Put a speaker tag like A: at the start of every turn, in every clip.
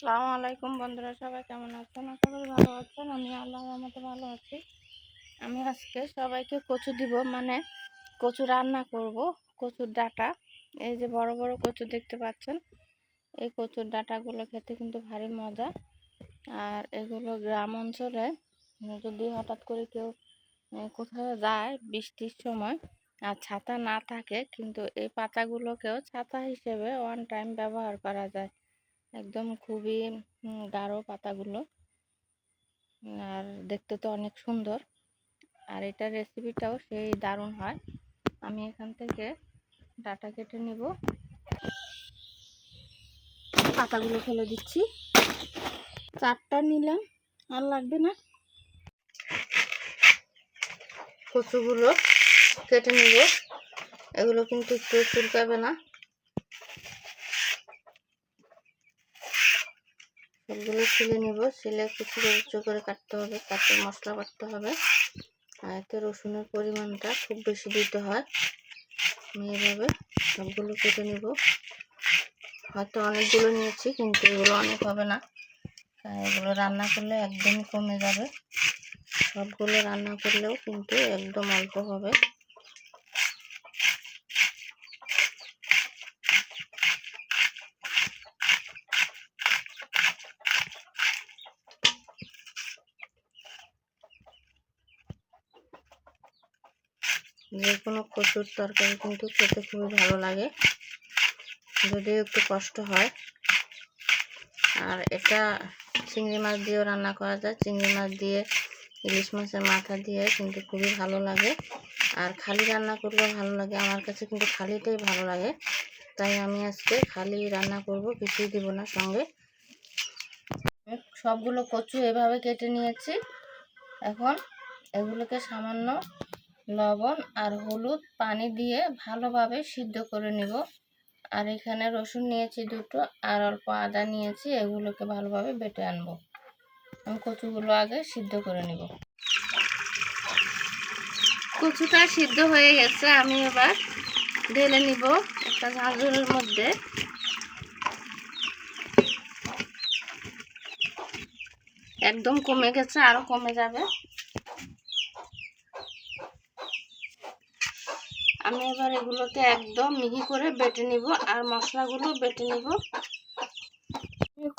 A: আসসালামু আলাইকুম বন্ধুরা, সবাই কেমন আছেন? আশা করি ভালো আছেন। আমি আল্লাহর মতো ভালো আছি। আমি আজকে সবাইকে কচু দিব মানে কচু রান্না করব, কচুর ডাটা। এই যে বড় বড় কচু দেখতে পাচ্ছেন, এই কচুর ডাটাগুলো খেতে কিন্তু ভারী মজা। আর এগুলো গ্রাম অঞ্চলে, যদি হঠাৎ করে কেউ কোথাও যায় বৃষ্টির সময় আর ছাতা না থাকে, কিন্তু এই পাতাগুলোকেও ছাতা হিসেবে ওয়ান টাইম ব্যবহার করা যায়। একদম খুবই গাঢ় পাতাগুলো। আর দেখতে তো অনেক সুন্দর। আর এটার রেসিপিটাও সেই দারুণ হয়। আমি এখান থেকে ডাটা কেটে নিব। পাতাগুলো ফেলে দিচ্ছি। চারটা নিলাম, আর লাগবে না। কচুগুলো কেটে নিব। এগুলো কিন্তু একটু চুলকাবে না। সবগুলো ছিলে নিব। ছিলে করে কুচি করে কাটতে হবে কাটে মশলা বাটতে হবে। আর এতে রসুনের পরিমাণটা খুব বেশি দিতে হয়। আমি এভাবে সবগুলো কেটে নিব। হয়তো অনেকগুলো নিয়েছি, কিন্তু এগুলো অনেক হবে না। এগুলো রান্না করলে একদমই কমে যাবে। সবগুলো রান্না করলেও কিন্তু একদম অল্প হবে। যে কোনো কচুর তরকারি কিন্তু খেতে খুবই ভালো লাগে। যদিও একটু কষ্ট হয়। আর এটা চিংড়ি মাছ দিয়েও রান্না করা যায়। চিংড়ি মাছ দিয়ে, ইলিশ মাছের মাথা দিয়ে কিন্তু খুবই ভালো লাগে। আর খালি রান্না করলেও ভালো লাগে। আমার কাছে কিন্তু খালিটাই ভালো লাগে। তাই আমি আজকে খালি রান্না করব, কিছুই দিব না সঙ্গে। সবগুলো কচু এভাবে কেটে নিয়েছি। এখন এগুলোকে সামান্য লবণ আর হলুদ পানি দিয়ে ভালোভাবে সিদ্ধ করে নিব। আর এখানে রসুন নিয়েছি দুটো আর অল্প আদা নিয়েছি, এগুলোকে ভালোভাবে বেটে আনব। আমি কচুগুলো আগে সিদ্ধ করে নিব। কচুটা সিদ্ধ হয়ে গেছে, আমি এবার ঢেলে নিব একটা ঝাঁঝরের মধ্যে। একদম কমে গেছে, আরও কমে যাবে। আমি এবার এগুলোকে একদম মিহি করে বেটে নিব আর মশলাগুলো বেটে নিব।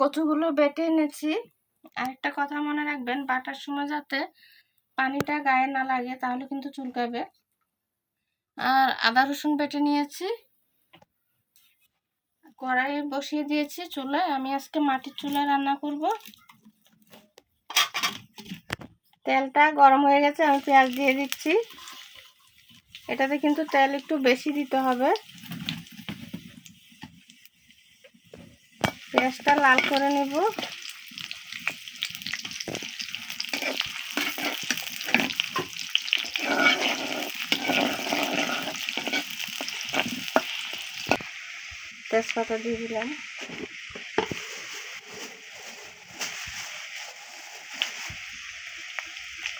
A: কচুগুলো বেটে এনেছি। আরেকটা কথা মনে রাখবেন, বাটার সময় যাতে পানিটা গায়ে না লাগে তাহলে কিন্তু চুলকাবে। আর আদা রসুন বেটে নিয়েছি। কড়াই বসিয়ে দিয়েছি চুলায় আমি আজকে মাটির চুলায় রান্না করব। তেলটা গরম হয়ে গেছে, আমি পেঁয়াজ দিয়ে দিচ্ছি। এটাতে কিন্তু তেল একটু বেশি দিতে হবে। পেঁয়াজটা লাল করে নেব। তেজপাতা দিয়ে দিলাম।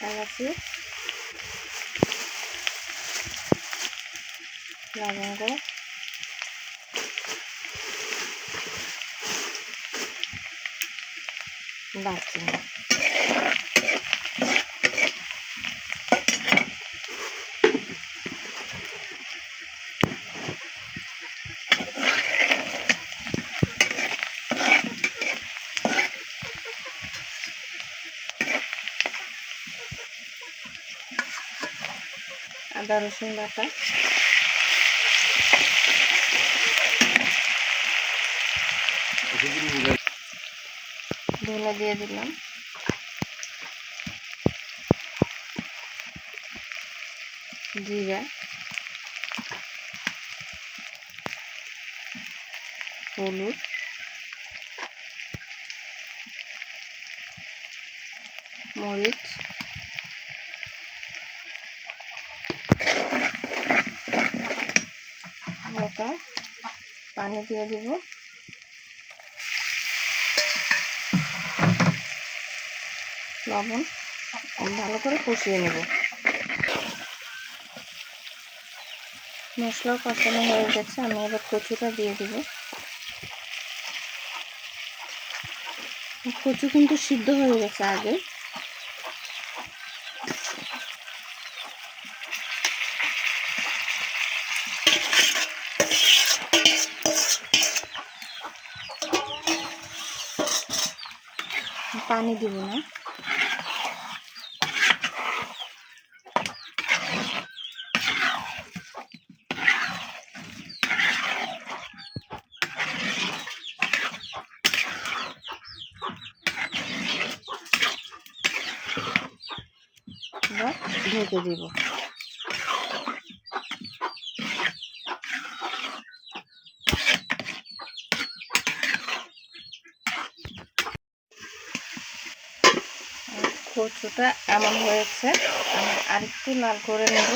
A: এলাচি লবঙ্গ দারচিনি আদা রসুন বাটা। ধনে দিয়ে দিলাম। জিরা। হলুদ। মরিচ। হালকা পানি দিয়ে দিব। লবণ ভালো করে কষিয়ে নেব। মশলা কষানো হয়ে গেছে, আমি এবার কচুটা দিয়ে দিব। কচু কিন্তু সিদ্ধ হয়ে গেছে আগে। পানি দিব না। ঢেকে দিব। কচুটা এমন হয়েছে, আমি আরেকটু লাল করে নেব,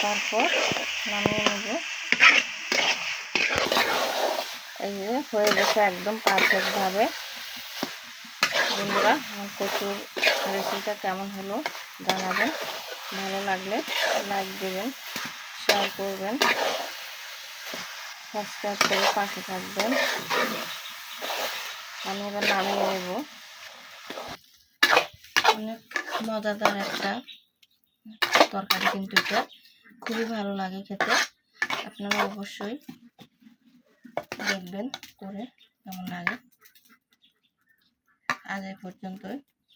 A: তারপর নামিয়ে নেব। এই যে হয়ে গেছে একদম পারফেক্টভাবে বন্ধুরা কচুর রেসিপিটা কেমন হলো জানাবেন। ভালো লাগলে লাইক দেবেন শেয়ার করবেন সাবস্ক্রাইব করে পাশে থাকবেন। আমি এবার নামিয়ে নেব। অনেক মজাদার একটা তরকারি কিন্তু এটা। খুবই ভালো লাগে খেতে। আপনারা অবশ্যই দেখবেন করে কেমন লাগে। আজ এই পর্যন্তই।